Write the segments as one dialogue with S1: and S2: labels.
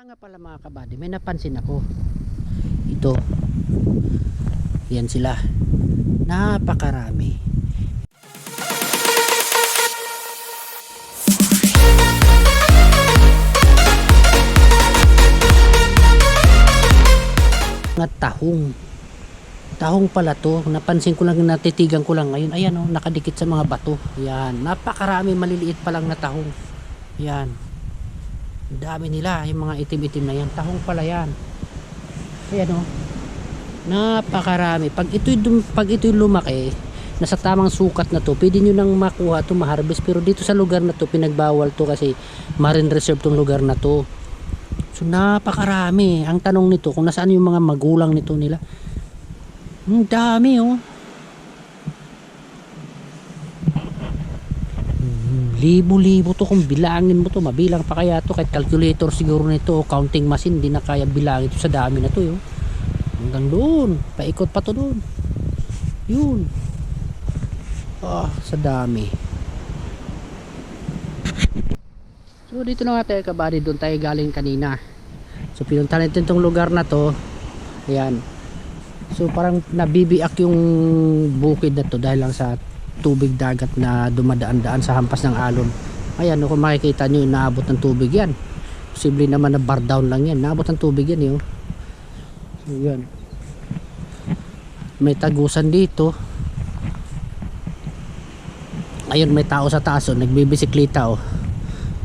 S1: Nga pala mga kabady, may napansin ako. Ito. Yan sila. Napakarami. Mga tahong. Tahong pala to. Napansin ko lang, natitigan ko lang ngayon. Ayan o, nakadikit sa mga bato. Yan. Napakarami maliliit pa lang na tahong. Yan. Dami nila, yung mga itim-itim na yan. Tahong pala yan. Ayan o. Napakarami. Pag ito'y, pag ito'y lumaki, nasa tamang sukat na to, pwede nyo nang makuha to maharvest. Pero dito sa lugar na to, pinagbawal to kasi marine reserve tong lugar na to. So napakarami. Ang tanong nito, kung nasaan yung mga magulang nito nila. Ang dami oh. Libo-libo to kung bilangin mo to mabilang pa kaya to. Kahit calculator siguro nito o counting machine di na kaya bilangin to sa dami na to yun. Hanggang doon paikot pa to doon. Yun. Ah sa dami. So dito na nga tayo kabady. Doon tayo galing kanina. So pinunta natin tong lugar na to. Ayan. So parang nabibiak yung bukid na to dahil lang sa tubig dagat na dumadaan-daan sa hampas ng alon. Ayan, kung makikita nyo, naabot ng tubig yan. Posible naman na bar down lang yan. Naabot ng tubig yan yun. So, yan. May tagusan dito. Ayun, may tao sa taas. Oh, nagbibisikleta. Oh.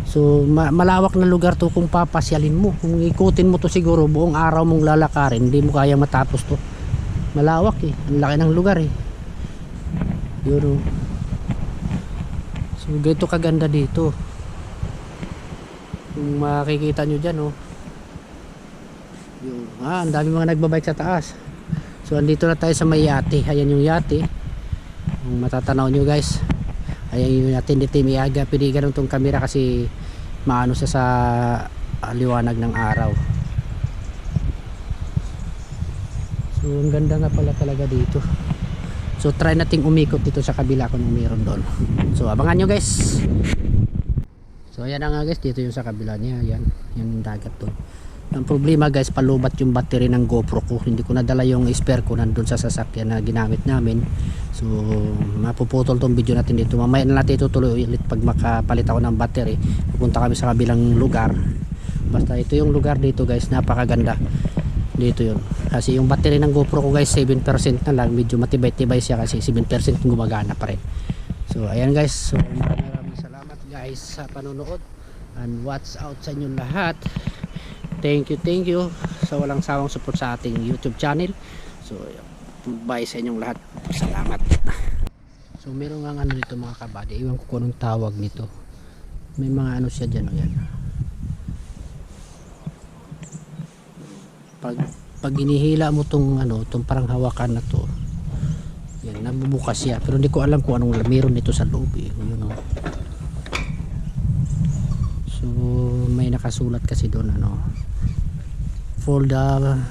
S1: So, ma- malawak na lugar to kung papasyalin mo. Kung ikutin mo to siguro, buong araw mong lalakarin, hindi mo kaya matapos to. Malawak eh. Ang laki ng lugar eh. Oh. So ganito kaganda dito. Kung makikita nyo dyan oh. Yun. Ah, ang dami mga nagbabike sa taas. So andito na tayo sa may yate. Ayan yung yate. Kung matatanaw nyo guys. Ayan yung natin dito miyaga. Pili ganun tong camera kasi maano siya sa ah, liwanag ng araw. So ang ganda nga pala talaga dito. So try nating umikot dito sa kabila kung meron doon. So abangan nyo guys. So ayan nga guys, dito yung sa kabila niya. Ayan, yan yung dagat doon. Ang problema guys, palubat yung battery ng GoPro ko. Hindi ko nadala yung spare ko nandun sa sasakyan na ginamit namin. So mapuputol tong video natin dito. Mamaya na natin itutuloy ulit pag makapalit ako ng battery. Pupunta kami sa kabilang lugar. Basta ito yung lugar dito guys, napakaganda dito yun. Kasi yung battery ng GoPro ko guys 7% na lang. Medyo matibay-tibay siya kasi 7% gumagana pa rin. So ayan guys. So maraming salamat guys sa panonood. And watch out sa inyong lahat. Thank you thank you sa walang sawang support sa ating youtube channel. So bye sa inyong lahat. Salamat. So meron nga ano dito mga kabady. Iwan ko kung anong tawag nito. May mga ano siya dyan o yan pag pag inihila mo tong ano tong parang hawakan na to yan nabubukas siya. Pero hindi ko alam kung anong meron nito sa loob eh yun oh. so may nakasulat kasi doon ano. For the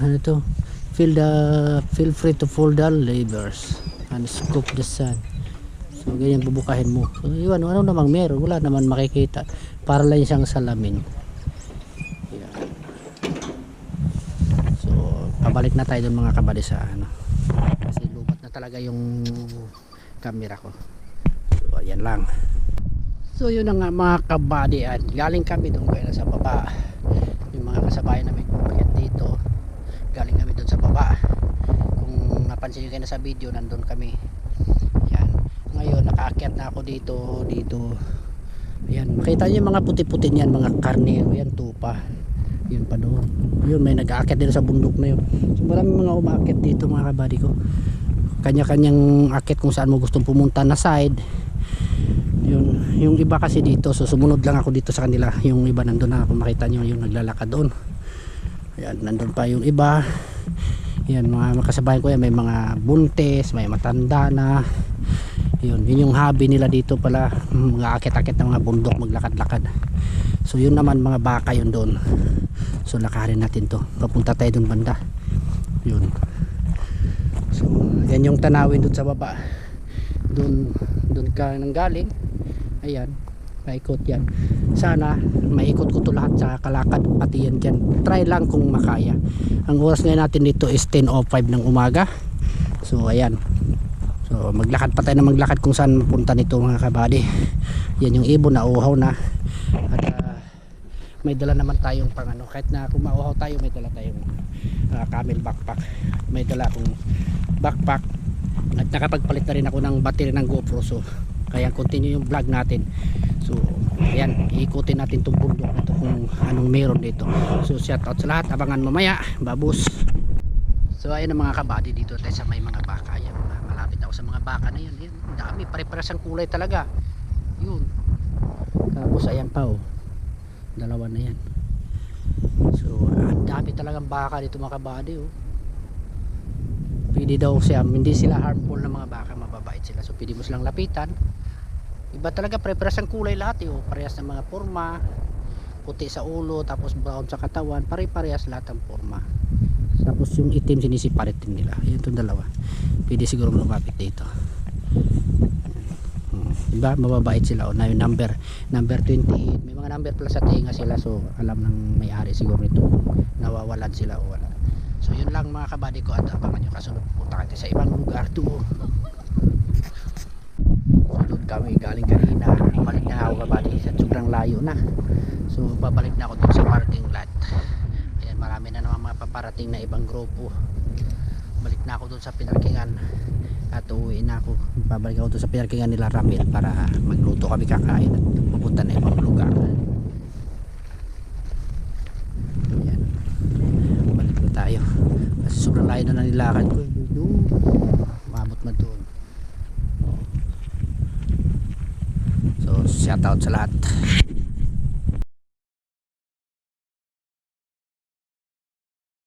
S1: ano to? Feel the feel free to fold the levers and scoop the sun so ganyan bubukahin mo. So yun ano namang meron? Wala naman makikita. Para lang siyang salamin yan So, pabalik na tayo dun mga kabali sa ano. Kasi lubat na talaga yung camera ko. So, ayan lang. So, yun na nga mga kabady at galing kami doon kaya sa baba. Yung mga kasabayan namin kumakit dito. Galing kami doon sa baba. Kung napansin nyo kayo sa video, nandun kami. Yan. Ngayon, nakaakyat na ako dito, dito. Ayan, makita nyo yung mga puti-puti niyan, mga karne. Ayan, tupa yun pa doon. Yun may nag-aakyat din sa bundok na yun. So maraming mga umaakyat dito mga kabady ko. Kanya-kanyang akit kung saan mo gustong pumunta na side. Yun yung iba kasi dito so sumunod lang ako dito sa kanila. Yung iba nandun na kung makita nyo yung naglalakad doon. Yan nandun pa yung iba. Yan mga makasabayan ko yan may mga buntes may matanda na yun yun yung hobby nila dito pala. Mga akit-akit ng mga bundok maglakad-lakad. So yun naman mga baka yun doon. So lakarin natin to. Papunta tayo doon banda. Yun. So yan yung tanawin doon sa baba. Doon doon ka nang galing. Ayan paikot yan. Sana maikot ko to lahat sa kalakad pati yan dyan. Try lang kung makaya. Ang oras ngayon natin dito is 10.05 ng umaga. So ayan so maglakad pa tayo na maglakad kung saan punta nito mga kabady. Yan yung ibon na uhaw na. At ah, may dala naman tayong pang ano kahit na kung mauhaw tayo may dala tayong ah, camel backpack. May dala akong backpack. At nakapagpalit na rin ako ng battery ng GoPro. So kaya continue yung vlog natin. So ayan iikutin natin itong bundok na to kung anong meron dito. So shout out sa lahat. Abangan mamaya babus so ayun ang mga kabady dito tayo sa may mga baka. Yan malapit ako sa mga baka na yan, yan dami pare-pares ang kulay talaga. Yun. Tapos ayan pa oh. Dalawa na yan. So ang dami talagang baka dito mga kabady oh. Pwede daw siya hindi sila harmful na mga baka mababait sila. So pwede mo silang lapitan. Iba talaga pre-pares ang kulay lahat eh, oh. parehas ng mga forma puti sa ulo tapos brown sa katawan pare-parehas lahat ang forma tapos yung itim sinisiparit din nila. Yun itong dalawa. Pwede siguro lumapit dito. Hmm. diba? Mababait sila. Oh, na yung number number 28 may mga number pala sa tinga sila so alam ng may-ari siguro nito. Nawawalan sila o wala. So yun lang mga kabady ko at abangan nyo. Kasunod punta kayo sa ibang lugar so doon kami galing kanina. Bumalik na ako kabady sa sobrang layo na. So babalik na ako doon sa parking lot marami na naman mga paparating na ibang grupo. Balik na ako doon sa pinarkingan. At uuwi na ako. Babalik ako doon sa pinarkingan nila Ramil para magluto kami kakain at pupunta na ibang lugar. Ayan. Balik na tayo. Kasi sobrang layo na nilakad ko. Umabot na doon. So shout out sa lahat